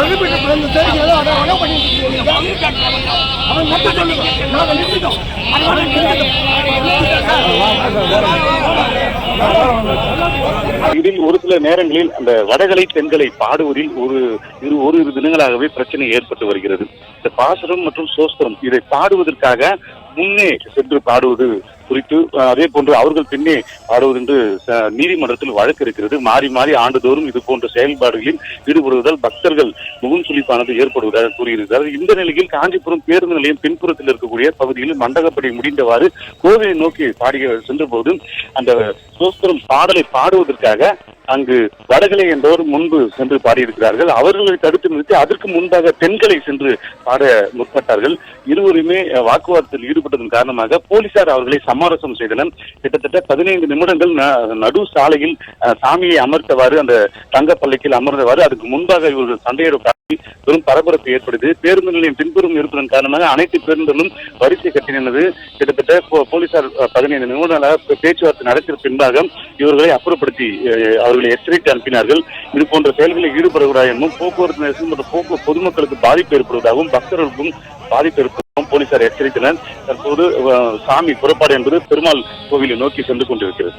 அதை பண்ணிட்டு இருக்கீங்க. அவன் மட்டும் சொல்லுங்க. நாங்கள் நிறுத்திட்டோம். இதில் ஒரு சில நேரங்களில் அந்த வடகலை தென்களை பாடுவதில் ஒரு இரு ஒரு இரு தினங்களாகவே பிரச்சனை ஏற்பட்டு வருகிறது. இந்த பாசுரம் மற்றும் சோஸ்திரம் இதை பாடுவதற்காக முன்னே சென்று பாடுவது குறித்து அதே போன்று அவர்கள் பின்னே பாடுவது என்று நீதிமன்றத்தில் வழக்கு இருக்கிறது. மாறி மாறி ஆண்டுதோறும் இது போன்ற செயல்பாடுகளில் ஈடுபடுவதால் பக்தர்கள் முகம் சுழிப்பானது ஏற்படுவதாக கூறியிருக்கிறார். இந்த நிலையில் காஞ்சிபுரம் பேருந்து நிலையம் பின்புறத்தில் இருக்கக்கூடிய பகுதியில் மண்டகப்படி முடிந்தவாறு கோவிலை நோக்கி பாடிய சென்றபோது அந்த சோஸ்திரம் பாடலை பாடுவதற்காக அங்கு வடகலை என்பவர் முன்பு சென்று பாடியிருக்கிறார்கள். அவர்களை தடுத்து நிறுத்தி அதற்கு முன்பாக பெண்களை சென்று பாட முற்பட்டார்கள். இருவருமே வாக்குவாதத்தில் ஈடுபட்டதன் காரணமாக போலீசார் அவர்களை சமரசம் செய்தனர். கிட்டத்தட்ட பதினைந்து நிமிடங்கள் ந- நடு சாலையில் சாமியை அமர்த்தவாறு அந்த தங்கப்பள்ளிக்கில் அமர்ந்தவாறு அதுக்கு முன்பாக இவர்கள் சண்டையிட பெரும் பரபரப்பு ஏற்படுது. பேருந்து நிலையம் பின்புறம் இருப்பதன் காரணமாக அனைத்து பேருந்துகளும் வரிசை கட்டினது கிட்டத்தட்ட போ- போலீசார் பதினைந்து நிமிடங்களாக பேச்சுவார்த்தை நடத்திய பின்பாக இவர்களை அப்புறப்படுத்தி அவர்களை எச்சரித்து அனுப்பினார்கள். இது போன்ற செயல்களில் ஈடுபடக்கூடாது என்றும் போக்குவரத்து நெரிசல் மற்றும் போக்கு பொதுமக்களுக்கு பாதிப்பு ஏற்படுவதாகவும் பக்தர்களுக்கும் பாதிப்பு ஏற்படும் போலீசார் எச்சரித்தனர். தற்போது சாமி புறப்பாடு என்பது பெருமாள் கோவிலை நோக்கி சென்று கொண்டிருக்கிறது.